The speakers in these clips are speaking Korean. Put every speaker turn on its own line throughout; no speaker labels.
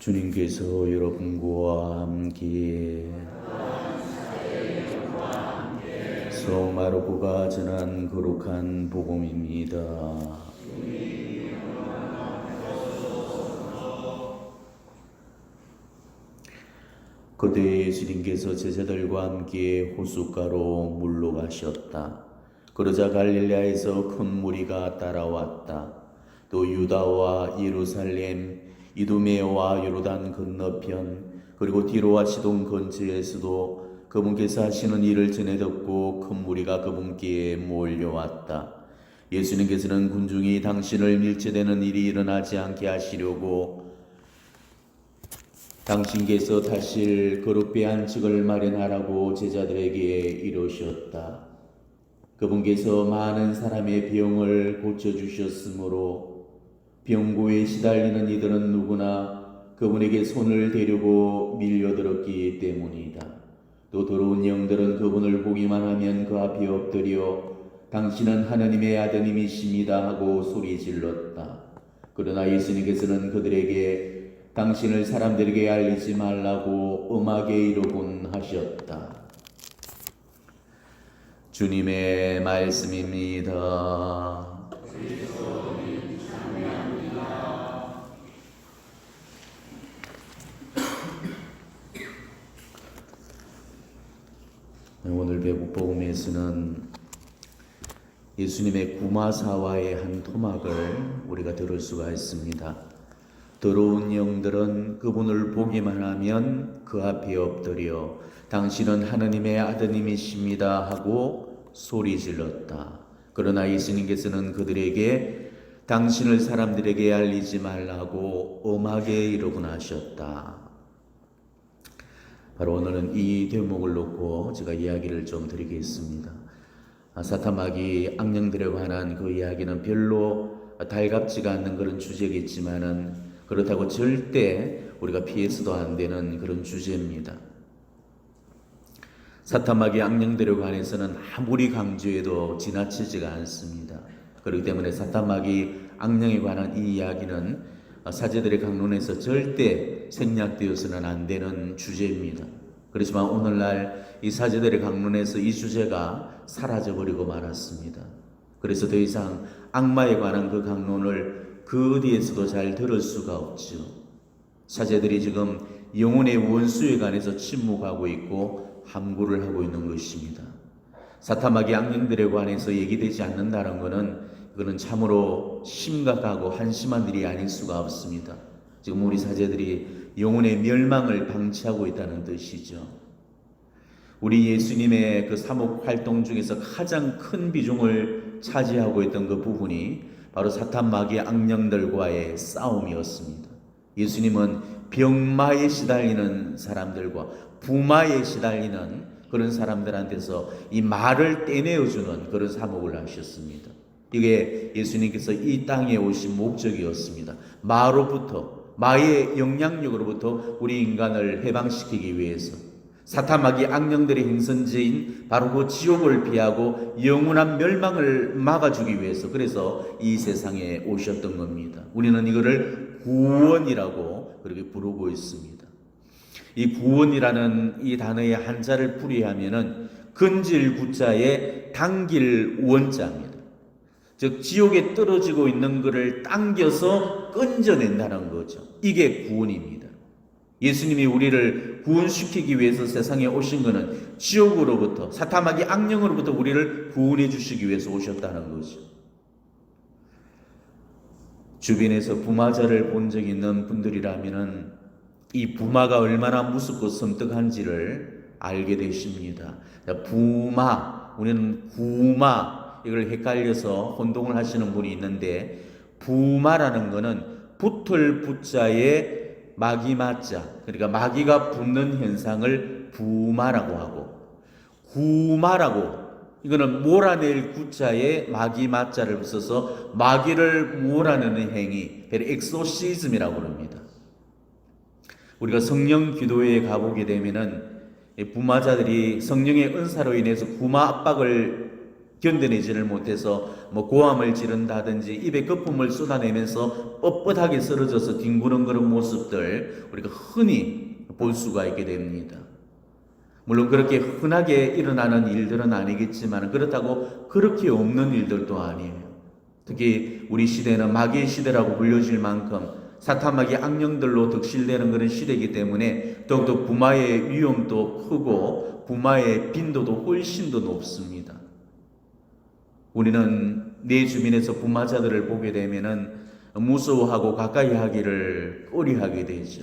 주님께서 여러분과 함께 성마르코가 전한 거룩한 복음입니다. 그때 예수님께서 제자들과 함께 호숫가로 물로 가셨다. 그러자 갈릴레아에서 큰 무리가 따라왔다. 또 유다와 예루살렘, 이두메와 요르단 건너편, 그리고 디로와 시동 근처에서도 그분께서 하시는 일을 전해 듣고 큰 무리가 그분께 몰려왔다. 예수님께서는 군중이 당신을 밀체되는 일이 일어나지 않게 하시려고 당신께서 타실 거룩배 안측을 마련하라고 제자들에게 이르셨다. 그분께서 많은 사람의 병을 고쳐주셨으므로 병고에 시달리는 이들은 누구나 그분에게 손을 대려고 밀려들었기 때문이다. 또 더러운 영들은 그분을 보기만 하면 그 앞에 엎드려 당신은 하나님의 아드님이십니다 하고 소리 질렀다. 그러나 예수님께서는 그들에게 당신을 사람들에게 알리지 말라고 음하게 이르곤 하셨다. 주님의 말씀입니다. 오늘 배국 복음에서는 예수님의 구마사와의 한 토막을 우리가 들을 수가 있습니다. 더러운 영들은 그분을 보기만 하면 그 앞에 엎드려 당신은 하나님의 아드님이십니다 하고 소리 질렀다. 그러나 예수님께서는 그들에게 당신을 사람들에게 알리지 말라고 엄하게 이르곤 하셨다. 바로 오늘은 이 놓고 제가 이야기를 좀 드리겠습니다. 아, 사타마귀 악령들에 관한 그 이야기는 별로 달갑지가 않는 그런 주제겠지만은 그렇다고 절대 우리가 피해서도 안 되는 그런 주제입니다. 사타마귀 악령들에 관해서는 아무리 강조해도 지나치지가 않습니다. 그렇기 때문에 사타마귀 악령에 관한 이 이야기는 사제들의 강론에서 절대 생략되어서는 안 되는 주제입니다. 그렇지만 오늘날 이 사제들의 강론에서 이 주제가 사라져버리고 말았습니다. 그래서 더 이상 악마에 관한 그 강론을 그 어디에서도 잘 들을 수가 없죠. 사제들이 지금 영혼의 원수에 관해서 침묵하고 있고 함구를 하고 있는 것입니다. 사타마귀 악령들에 관해서 얘기되지 않는다는 것은 그는 참으로 심각하고 한심한 일이 아닐 수가 없습니다. 지금 우리 사제들이 영혼의 멸망을 방치하고 있다는 뜻이죠. 우리 예수님의 그 사목 활동 중에서 가장 큰 비중을 차지하고 있던 그 부분이 바로 사탄 마귀 악령들과의 싸움이었습니다. 예수님은 병마에 시달리는 사람들과 부마에 시달리는 그런 사람들한테서 이 말을 떼내어주는 그런 사목을 하셨습니다. 이게 예수님께서 이 땅에 오신 목적이었습니다. 마로부터 마의 영향력으로부터 우리 인간을 해방시키기 위해서 사타마귀 악령들의 행선지인 바로 그 지옥을 피하고 영원한 멸망을 막아주기 위해서 그래서 이 세상에 오셨던 겁니다. 우리는 이거를 구원이라고 그렇게 부르고 있습니다. 이 구원이라는 이 단어의 한자를 풀이하면은 근질 구자에 당길 원자입니다. 즉 지옥에 떨어지고 있는 것을 당겨서 끈져낸다는 거죠. 이게 구원입니다. 예수님이 우리를 구원시키기 위해서 세상에 오신 것은 지옥으로부터 사타마귀 악령으로부터 우리를 구원해 주시기 위해서 오셨다는 거죠. 주변에서 부마자를 본 적 있는 분들이라면은 이 부마가 얼마나 무섭고 섬뜩한지를 알게 되십니다. 부마, 우리는 구마 이걸 헷갈려서 혼동을 하시는 분이 있는데 부마라는 것은 붙을 붙자에 마귀 맞자 그러니까 마귀가 붙는 현상을 부마라고 하고 구마라고 이거는 몰아낼 구자에 마귀 맞자를 써서 마귀를 몰아내는 행위, 엑소시즘이라고 합니다. 우리가 성령 기도회에 가보게 되면은 부마자들이 성령의 은사로 인해서 구마 압박을 견뎌내지를 못해서 뭐 고함을 지른다든지 입에 거품을 쏟아내면서 뻣뻣하게 쓰러져서 뒹구는 그런 모습들 우리가 흔히 볼 수가 있게 됩니다. 물론 그렇게 흔하게 일어나는 일들은 아니겠지만 그렇다고 그렇게 없는 일들도 아니에요. 특히 우리 시대는 마귀의 시대라고 불려질 만큼 사탄 마귀 악령들로 득실되는 그런 시대이기 때문에 더욱더 부마의 위험도 크고 부마의 빈도도 훨씬 더 높습니다. 우리는 내 주변에서 부마자들을 보게 되면은 무서워하고 가까이 하기를 꺼리하게 되죠.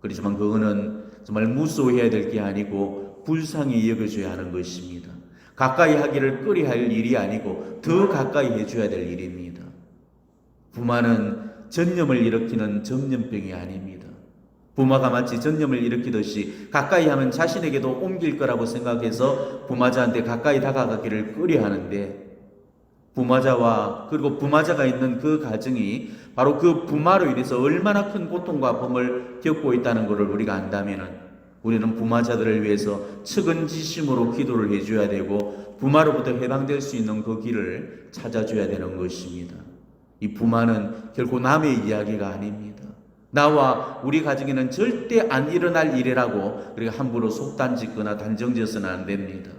그렇지만 그거는 정말 무서워해야 될 게 아니고 불쌍히 여겨줘야 하는 것입니다. 가까이 하기를 꺼리할 일이 아니고 더 가까이 해줘야 될 일입니다. 부마는 전염을 일으키는 전염병이 아닙니다. 부마가 마치 전염을 일으키듯이 가까이 하면 자신에게도 옮길 거라고 생각해서 부마자한테 가까이 다가가기를 꺼려 하는데 부마자와 그리고 부마자가 있는 그 가정이 바로 그 부마로 인해서 얼마나 큰 고통과 범을 겪고 있다는 것을 우리가 안다면은 우리는 부마자들을 위해서 측은지심으로 기도를 해줘야 되고 부마로부터 해방될 수 있는 그 길을 찾아줘야 되는 것입니다. 이 부마는 결코 남의 이야기가 아닙니다. 나와 우리 가정에는 절대 안 일어날 일이라고 우리가 함부로 속단짓거나 단정지어서는 안 됩니다.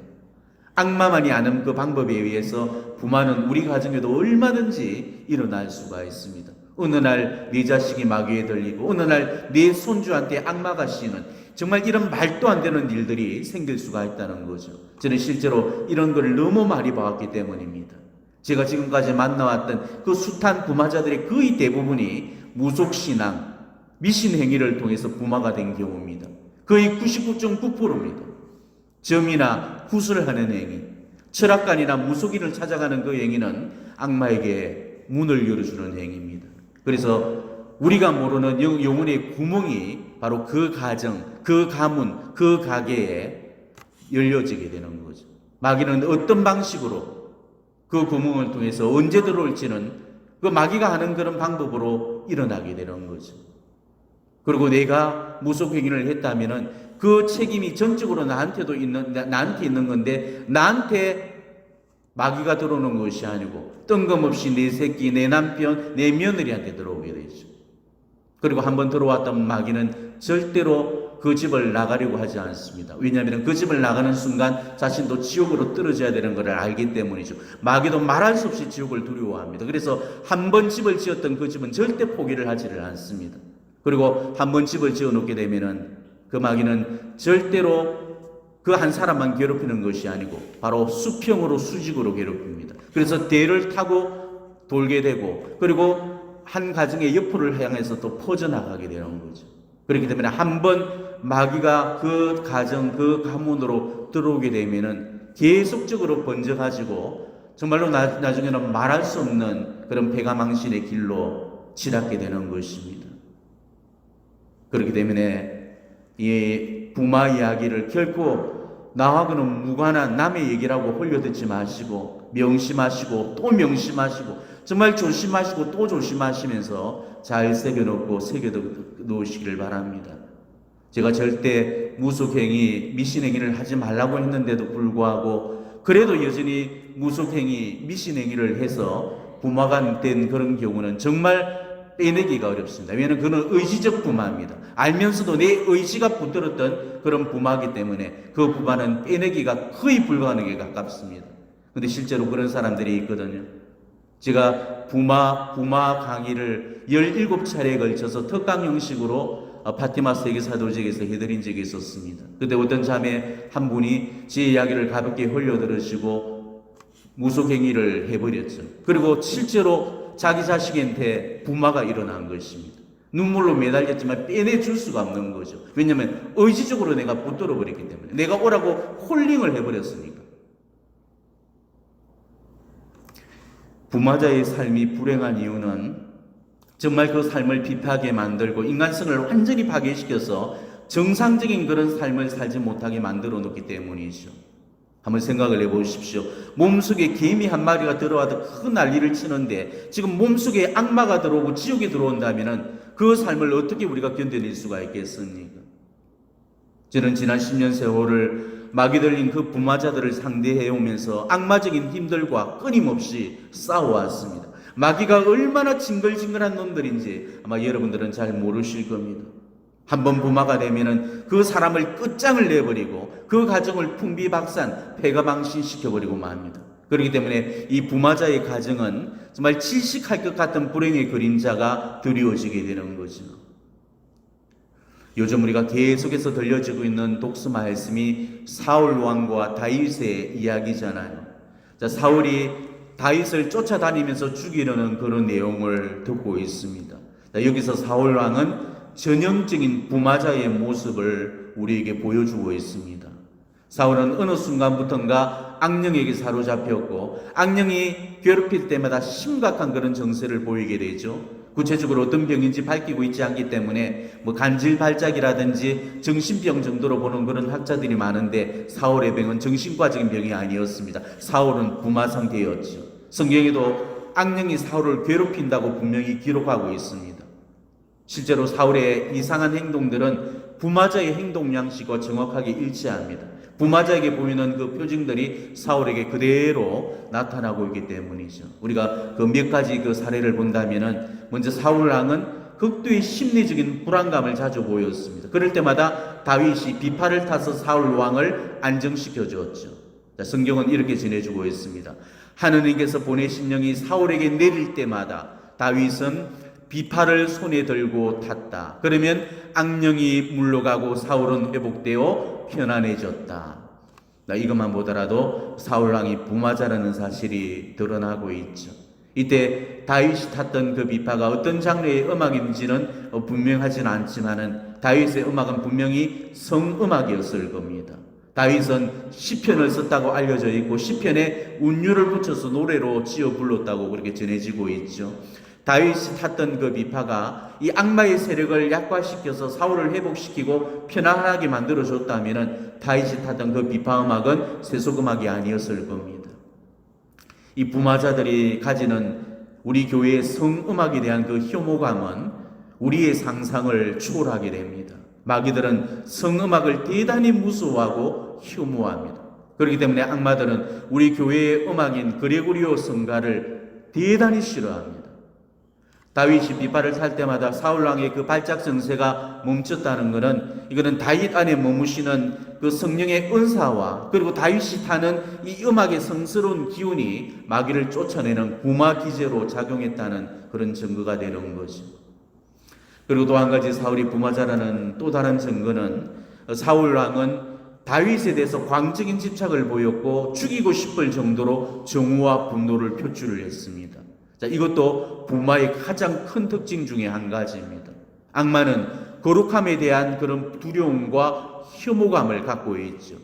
악마만이 아는 그 방법에 의해서 부마는 우리 가정에도 얼마든지 일어날 수가 있습니다. 어느 날 네 자식이 마귀에 들리고 어느 날 네 손주한테 악마가 씌는 정말 이런 말도 안 되는 일들이 생길 수가 있다는 거죠. 저는 실제로 이런 걸 너무 많이 봐왔기 때문입니다. 제가 지금까지 만나왔던 그 숱한 부마자들의 거의 대부분이 무속신앙, 미신행위를 통해서 부마가 된 경우입니다. 거의 99.9%입니다. 점이나 구슬하는 행위, 철학관이나 무속인을 찾아가는 그 행위는 악마에게 문을 열어주는 행위입니다. 그래서 우리가 모르는 영- 영혼의 구멍이 바로 그 가정, 그 가문, 그 가게에 열려지게 되는 거죠. 마귀는 어떤 방식으로 그 구멍을 통해서 언제 들어올지는 그 마귀가 하는 그런 방법으로 일어나게 되는 거죠. 그리고 내가 무속행위를 했다면은 그 책임이 전적으로 나한테도 있는, 나- 나한테 있는 건데, 나한테 마귀가 들어오는 것이 아니고, 뜬금없이 내 새끼, 내 남편, 내 며느리한테 들어오게 되죠. 그리고 한 번 들어왔던 마귀는 절대로 그 집을 나가려고 하지 않습니다. 왜냐하면 그 집을 나가는 순간 자신도 지옥으로 떨어져야 되는 것을 알기 때문이죠. 마귀도 말할 수 없이 지옥을 두려워합니다. 그래서 한 번 집을 지었던 그 집은 절대 포기를 하지를 않습니다. 그리고 한 번 집을 지어 놓게 되면은 그 마귀는 절대로 그 한 사람만 괴롭히는 것이 아니고 바로 수평으로 수직으로 괴롭힙니다. 그래서 대를 타고 돌게 되고 그리고 한 가정의 옆으로 향해서 또 퍼져나가게 되는 거죠. 그렇기 때문에 한 번 마귀가 그 가정, 그 가문으로 들어오게 되면은 계속적으로 번져가지고 정말로 나, 나중에는 말할 수 없는 그런 배가망신의 길로 치닫게 되는 것입니다. 그렇기 때문에 이 부마 이야기를 결코 나하고는 무관한 남의 얘기라고 홀려듣지 마시고 명심하시고 또 명심하시고 정말 조심하시고 또 조심하시면서 잘 새겨놓고 새겨놓으시기를 바랍니다. 제가 절대 무속행위, 미신행위를 하지 말라고 했는데도 불구하고 그래도 여전히 무속행위, 미신행위를 해서 부마가 된 그런 경우는 정말 빼내기가 어렵습니다. 왜냐하면 그는 의지적 부마입니다. 알면서도 내 의지가 붙들었던 그런 부마이기 때문에 그 부마는 빼내기가 거의 불가능에 가깝습니다. 근데 실제로 그런 사람들이 있거든요. 제가 부마, 부마 강의를 17차례에 걸쳐서 특강 형식으로 어, 파티마 세계 사도직에서 해드린 적이 있었습니다. 그때 어떤 자매 한 분이 제 이야기를 가볍게 흘려들으시고 무속행위를 해버렸죠. 그리고 실제로 자기 자식한테 부마가 일어난 것입니다. 눈물로 매달렸지만 빼내줄 수가 없는 거죠. 왜냐하면 의지적으로 내가 붙들어 버렸기 때문에 내가 오라고 홀링을 해버렸으니까. 부마자의 삶이 불행한 이유는 정말 그 삶을 비파하게 만들고 인간성을 완전히 파괴시켜서 정상적인 그런 삶을 살지 못하게 만들어 놓기 때문이죠. 한번 생각을 해보십시오. 몸속에 개미 한 마리가 들어와도 큰 난리를 치는데 지금 몸속에 악마가 들어오고 지옥이 들어온다면 그 삶을 어떻게 우리가 견뎌낼 수가 있겠습니까? 저는 지난 10년 세월을 마귀 들린 그 부마자들을 상대해 오면서 악마적인 힘들과 끊임없이 싸워왔습니다. 마귀가 얼마나 징글징글한 놈들인지 아마 여러분들은 잘 모르실 겁니다. 한번 부마가 되면은 그 사람을 끝장을 내버리고 그 가정을 풍비박산 폐가망신시켜버리고 맙니다. 그렇기 때문에 이 부마자의 가정은 정말 질식할 것 같은 불행의 그림자가 드리워지게 되는 거죠. 요즘 우리가 계속해서 들려지고 있는 독수 말씀이 사울 왕과 다윗의 이야기잖아요. 자, 사울이 다윗을 쫓아다니면서 죽이려는 그런 내용을 듣고 있습니다. 자, 여기서 사울 왕은 전형적인 부마자의 모습을 우리에게 보여주고 있습니다. 사울은 어느 순간부터인가 악령에게 사로잡혔고 악령이 괴롭힐 때마다 심각한 그런 정세를 보이게 되죠. 구체적으로 어떤 병인지 밝히고 있지 않기 때문에 뭐 간질 발작이라든지 정신병 정도로 보는 그런 학자들이 많은데 사울의 병은 정신과적인 병이 아니었습니다. 사울은 부마 상태였죠. 성경에도 악령이 사울을 괴롭힌다고 분명히 기록하고 있습니다. 실제로 사울의 이상한 행동들은 부마자의 행동 양식과 정확하게 일치합니다. 부마자에게 보이는 그 표징들이 사울에게 그대로 나타나고 있기 때문이죠. 우리가 그 몇 가지 그 사례를 본다면은 먼저 사울 왕은 극도의 심리적인 불안감을 자주 보였습니다. 그럴 때마다 다윗이 비파를 타서 사울 왕을 안정시켜 주었죠. 자, 성경은 이렇게 전해주고 있습니다. 하느님께서 보내신 영이 사울에게 내릴 때마다 다윗은 비파를 손에 들고 탔다. 그러면 악령이 물러가고 사울은 회복되어 편안해졌다. 나 이것만 보더라도 사울 왕이 부마자라는 사실이 드러나고 있죠. 이때 다윗이 탔던 그 비파가 어떤 장르의 음악인지는 분명하지는 않지만은 다윗의 음악은 분명히 성음악이었을 겁니다. 다윗은 시편을 썼다고 알려져 있고 시편에 운율을 붙여서 노래로 지어 불렀다고 그렇게 전해지고 있죠. 다윗이 탔던 그 비파가 이 악마의 세력을 약화시켜서 사울을 회복시키고 편안하게 만들어 줬다면은 다윗이 탔던 그 비파 음악은 세속 음악이 아니었을 겁니다. 이 부마자들이 가지는 우리 교회의 성음악에 대한 그 혐오감은 우리의 상상을 초월하게 됩니다. 마귀들은 성음악을 대단히 무서워하고 혐오합니다. 그렇기 때문에 악마들은 우리 교회의 음악인 그레고리오 성가를 대단히 싫어합니다. 다윗이 비파를 탈 때마다 사울 왕의 그 발작 정세가 멈췄다는 것은 이거는 다윗 안에 머무시는 그 성령의 은사와 그리고 다윗이 타는 이 음악의 성스러운 기운이 마귀를 쫓아내는 구마 기제로 작용했다는 그런 증거가 되는 거죠. 그리고 또 한 가지 사울이 부마자라는 또 다른 증거는 사울 왕은 다윗에 대해서 광적인 집착을 보였고 죽이고 싶을 정도로 정우와 분노를 표출을 했습니다. 자, 이것도 부마의 가장 큰 특징 중에 한 가지입니다. 악마는 거룩함에 대한 그런 두려움과 혐오감을 갖고 있죠.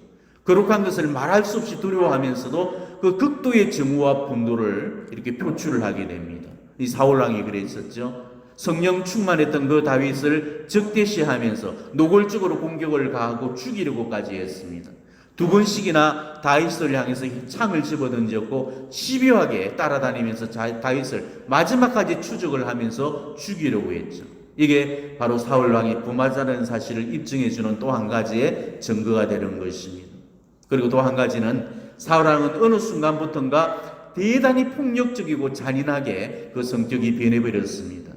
거룩한 것을 말할 수 없이 두려워하면서도 그 극도의 증오와 분노를 이렇게 표출을 하게 됩니다. 이 사울왕이 그랬었죠. 성령 충만했던 그 다윗을 적대시하면서 노골적으로 공격을 가하고 죽이려고까지 했습니다. 두 번씩이나 다윗을 향해서 창을 집어 던졌고 집요하게 따라다니면서 다윗을 마지막까지 추적을 하면서 죽이려고 했죠. 이게 바로 사울 왕이 부마자라는 사실을 입증해 주는 또 한 가지의 증거가 되는 것입니다. 그리고 또 한 가지는 사울 왕은 어느 순간부터인가 대단히 폭력적이고 잔인하게 그 성격이 변해버렸습니다.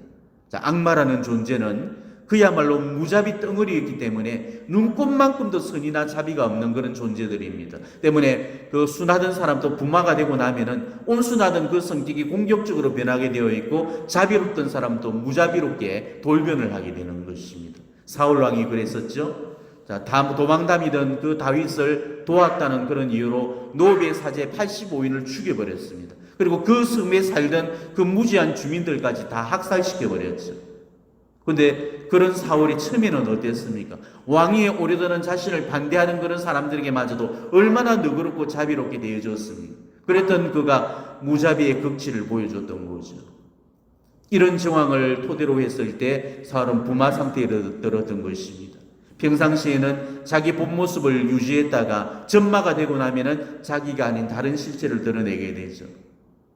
자, 악마라는 존재는 그야말로 무자비 덩어리였기 때문에 눈꼽만큼도 선이나 자비가 없는 그런 존재들입니다. 때문에 그 순하던 사람도 부마가 되고 나면은 온순하던 그 성격이 공격적으로 변하게 되어 있고 자비롭던 사람도 무자비롭게 돌변을 하게 되는 것입니다. 사울 왕이 그랬었죠. 자, 도망다니던 그 다윗을 도왔다는 그런 이유로 노베 사제 85인을 죽여버렸습니다. 그리고 그 섬에 살던 그 무지한 주민들까지 다 학살시켜 버렸죠. 근데 그런 사울이 처음에는 어땠습니까? 왕위에 오르드는 자신을 반대하는 그런 사람들에게마저도 얼마나 너그럽고 자비롭게 대해줬습니까? 그랬던 그가 무자비의 극치를 보여줬던 거죠. 이런 정황을 토대로 했을 때 사울은 부마 상태에 들었던 것입니다. 평상시에는 자기 본 모습을 유지했다가 전마가 되고 나면은 자기가 아닌 다른 실체를 드러내게 되죠.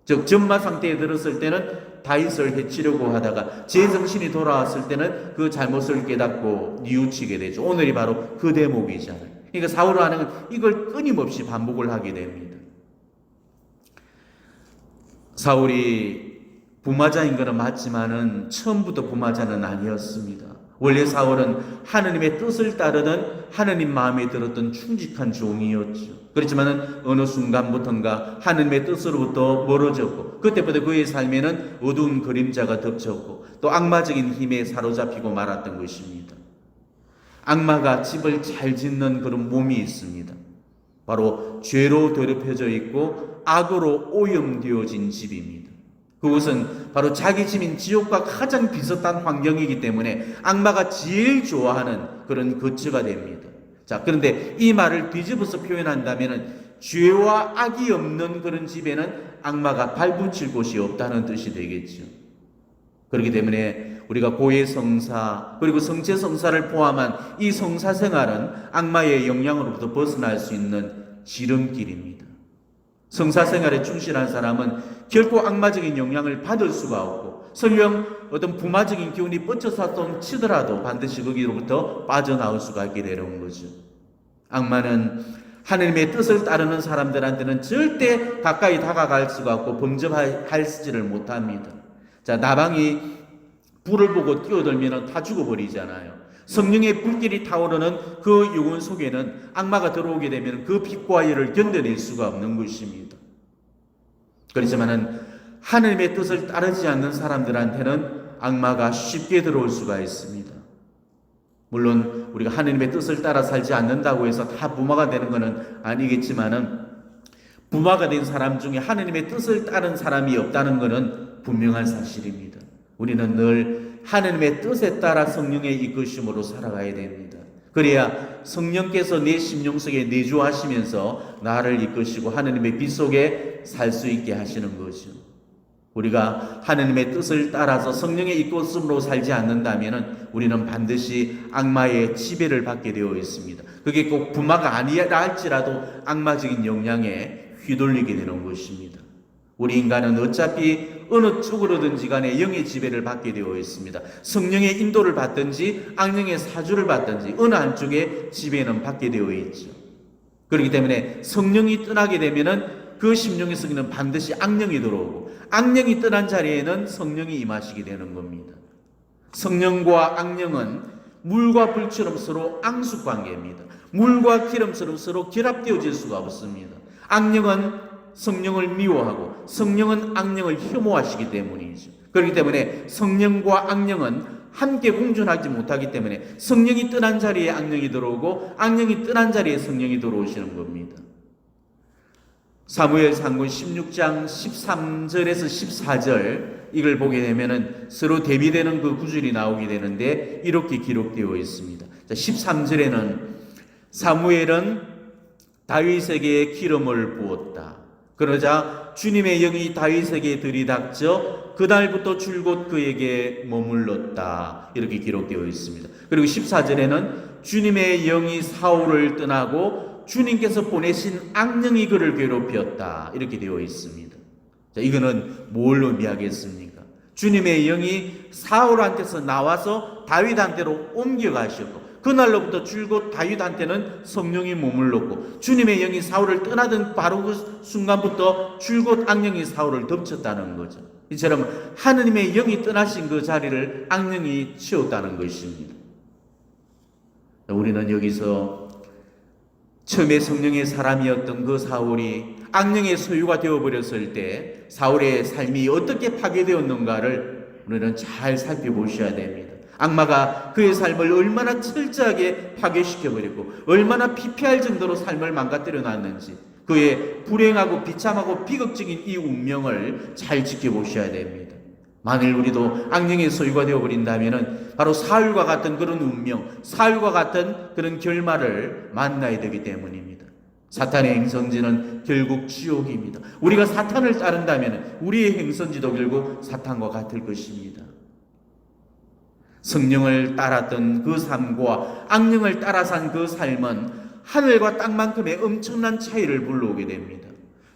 즉 전마 상태에 들었을 때는 다윗을 해치려고 하다가 제 정신이 돌아왔을 때는 그 잘못을 깨닫고 뉘우치게 되죠. 오늘이 바로 그 대목이잖아요. 그러니까 사울 왕은 이걸 끊임없이 반복을 하게 됩니다. 사울이 부마자인 것은 맞지만은 처음부터 부마자는 아니었습니다. 원래 사울은 하느님의 뜻을 따르는 하느님 마음에 들었던 충직한 종이었죠. 그렇지만은 어느 순간부터인가 하느님의 뜻으로부터 멀어졌고 그때부터 그의 삶에는 어두운 그림자가 덮쳤고 또 악마적인 힘에 사로잡히고 말았던 것입니다. 악마가 집을 잘 짓는 그런 몸이 있습니다. 바로 죄로 더럽혀져 있고 악으로 오염되어진 집입니다. 그것은 바로 자기 집인 지옥과 가장 비슷한 환경이기 때문에 악마가 제일 좋아하는 그런 거처가 됩니다. 자, 그런데 이 말을 뒤집어서 표현한다면 죄와 악이 없는 그런 집에는 악마가 발붙일 곳이 없다는 뜻이 되겠죠. 그렇기 때문에 우리가 고해 성사 그리고 성체 성사를 포함한 이 성사 생활은 악마의 영향으로부터 벗어날 수 있는 지름길입니다. 성사 생활에 충실한 사람은 결코 악마적인 영향을 받을 수가 없고 설령 어떤 부마적인 기운이 뻗쳐서 치더라도 반드시 거기로부터 빠져나올 수가 있게 되는 거죠. 악마는 하나님의 뜻을 따르는 사람들한테는 절대 가까이 다가갈 수가 없고 범접할지를 못합니다. 자, 나방이 불을 보고 뛰어들면 다 죽어버리잖아요. 성령의 불길이 타오르는 그 영혼 속에는 악마가 들어오게 되면 그 빛과 열을 견뎌낼 수가 없는 것입니다. 그렇지만은 하나님의 뜻을 따르지 않는 사람들한테는 악마가 쉽게 들어올 수가 있습니다. 물론 우리가 하나님의 뜻을 따라 살지 않는다고 해서 다 부마가 되는 것은 아니겠지만은 부마가 된 사람 중에 하나님의 뜻을 따른 사람이 없다는 것은 분명한 사실입니다. 우리는 늘 하나님의 뜻에 따라 성령의 이끄심으로 살아가야 됩니다. 그래야 성령께서 내 심령 속에 내주하시면서 나를 이끄시고 하나님의 빛 속에 살 수 있게 하시는 거죠. 우리가 하나님의 뜻을 따라서 성령의 이끄심으로 살지 않는다면 우리는 반드시 악마의 지배를 받게 되어 있습니다. 그게 꼭 부마가 아니라 할지라도 악마적인 영향에 휘둘리게 되는 것입니다. 우리 인간은 어차피 어느 쪽으로든지 간에 영의 지배를 받게 되어 있습니다. 성령의 인도를 받든지 악령의 사주를 받든지 어느 한쪽에 지배는 받게 되어 있죠. 그렇기 때문에 성령이 떠나게 되면은 그 심령의 성에는 반드시 악령이 들어오고 악령이 떠난 자리에는 성령이 임하시게 되는 겁니다. 성령과 악령은 물과 불처럼 서로 앙숙 관계입니다. 물과 기름처럼 서로 결합되어질 수가 없습니다. 악령은 성령을 미워하고 성령은 악령을 혐오하시기 때문이죠. 그렇기 때문에 성령과 악령은 함께 공존하지 못하기 때문에 성령이 떠난 자리에 악령이 들어오고 악령이 떠난 자리에 성령이 들어오시는 겁니다. 사무엘 상군 16장 13절에서 14절 이걸 보게 되면은 서로 대비되는 그 구절이 나오게 되는데 이렇게 기록되어 있습니다. 자, 13절에는 사무엘은 다윗에게 기름을 부었다. 그러자 주님의 영이 다윗에게 들이닥쳐 그날부터 줄곧 그에게 머물렀다. 이렇게 기록되어 있습니다. 그리고 14절에는 주님의 영이 사울을 떠나고 주님께서 보내신 악령이 그를 괴롭혔다. 이렇게 되어 있습니다. 자, 이거는 뭘 의미하겠습니까? 주님의 영이 사울한테서 나와서 다윗한테로 옮겨가셨고 그날로부터 줄곧 다윗한테는 성령이 머물렀고 주님의 영이 사울을 떠나던 바로 그 순간부터 줄곧 악령이 사울을 덮쳤다는 거죠. 이처럼 하느님의 영이 떠나신 그 자리를 악령이 치웠다는 것입니다. 우리는 여기서 처음에 성령의 사람이었던 그 사울이 악령의 소유가 되어버렸을 때 사울의 삶이 어떻게 파괴되었는가를 우리는 잘 살펴보셔야 됩니다. 악마가 그의 삶을 얼마나 철저하게 파괴시켜버리고 얼마나 피폐할 정도로 삶을 망가뜨려 놨는지 그의 불행하고 비참하고 비극적인 이 운명을 잘 지켜보셔야 됩니다. 만일 우리도 악령의 소유가 되어버린다면 바로 사울과 같은 그런 운명, 사울과 같은 그런 결말을 만나야 되기 때문입니다. 사탄의 행선지는 결국 지옥입니다. 우리가 사탄을 따른다면 우리의 행선지도 결국 사탄과 같을 것입니다. 성령을 따랐던 그 삶과 악령을 따라 산 그 삶은 하늘과 땅만큼의 엄청난 차이를 불러오게 됩니다.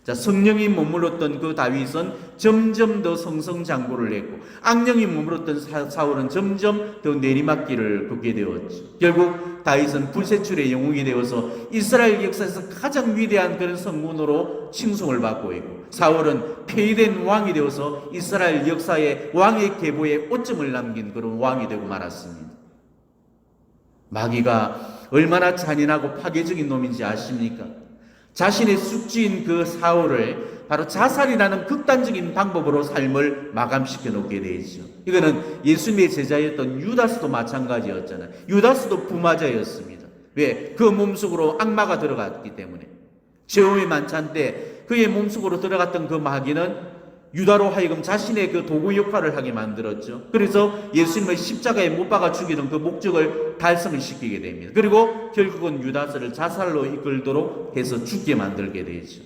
자, 성령이 머물렀던 그 다윗은 점점 더 성성장구를 했고 악령이 머물렀던 사, 울은 점점 더 내리막길을 걷게 되었죠. 결국 다윗은 불세출의 영웅이 되어서 이스라엘 역사에서 가장 위대한 그런 성군으로 칭송을 받고 있고 사울은 폐위된 왕이 되어서 이스라엘 역사의 왕의 계보에 오점을 남긴 그런 왕이 되고 말았습니다. 마귀가 얼마나 잔인하고 파괴적인 놈인지 아십니까? 자신의 숙지인 그 사울을 바로 자살이라는 극단적인 방법으로 삶을 마감시켜 놓게 되죠. 이거는 예수님의 제자였던 유다스도 마찬가지였잖아요. 유다스도 부마자였습니다. 왜? 그 몸속으로 악마가 들어갔기 때문에. 제홈의 만찬 때 그의 몸속으로 들어갔던 그 마귀는 유다로 하여금 자신의 그 도구 역할을 하게 만들었죠. 그래서 예수님을 십자가에 못 박아 죽이는 그 목적을 달성을 시키게 됩니다. 그리고 결국은 유다스를 자살로 이끌도록 해서 죽게 만들게 되죠.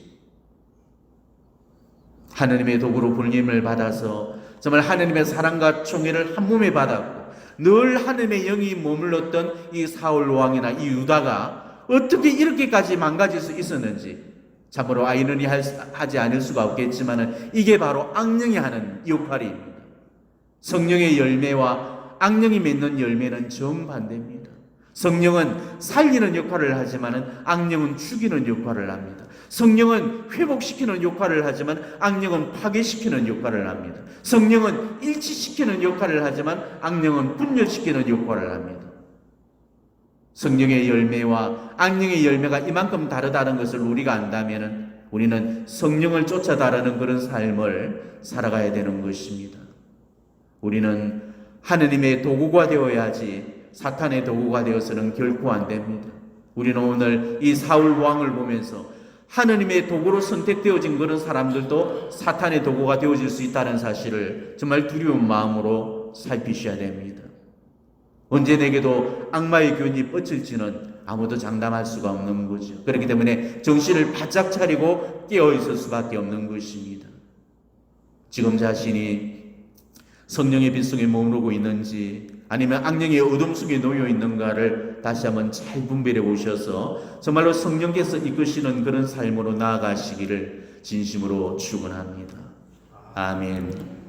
하느님의 도구로 불림을 받아서 정말 하느님의 사랑과 총애를 한 몸에 받았고 늘 하느님의 영이 머물렀던 이 사울 왕이나 이 유다가 어떻게 이렇게까지 망가질 수 있었는지 참으로 아이러니 하지 않을 수가 없겠지만 이게 바로 악령이 하는 역할입니다. 성령의 열매와 악령이 맺는 열매는 정반대입니다. 성령은 살리는 역할을 하지만 악령은 죽이는 역할을 합니다. 성령은 회복시키는 역할을 하지만 악령은 파괴시키는 역할을 합니다. 성령은 일치시키는 역할을 하지만 악령은 분열시키는 역할을 합니다. 성령의 열매와 악령의 열매가 이만큼 다르다는 것을 우리가 안다면 우리는 성령을 쫓아다르는 그런 삶을 살아가야 되는 것입니다. 우리는 하느님의 도구가 되어야지 사탄의 도구가 되어서는 결코 안 됩니다. 우리는 오늘 이 사울 왕을 보면서 하느님의 도구로 선택되어진 그런 사람들도 사탄의 도구가 되어질 수 있다는 사실을 정말 두려운 마음으로 살피셔야 됩니다. 언제 내게도 악마의 교훈이 뻗칠지는 아무도 장담할 수가 없는 거죠. 그렇기 때문에 정신을 바짝 차리고 깨어 있을 수밖에 없는 것입니다. 지금 자신이 성령의 빛 속에 머무르고 있는지 아니면 악령의 어둠 속에 놓여 있는가를 다시 한번 잘 분별해 보셔서 정말로 성령께서 이끄시는 그런 삶으로 나아가시기를 진심으로 축원합니다. 아멘.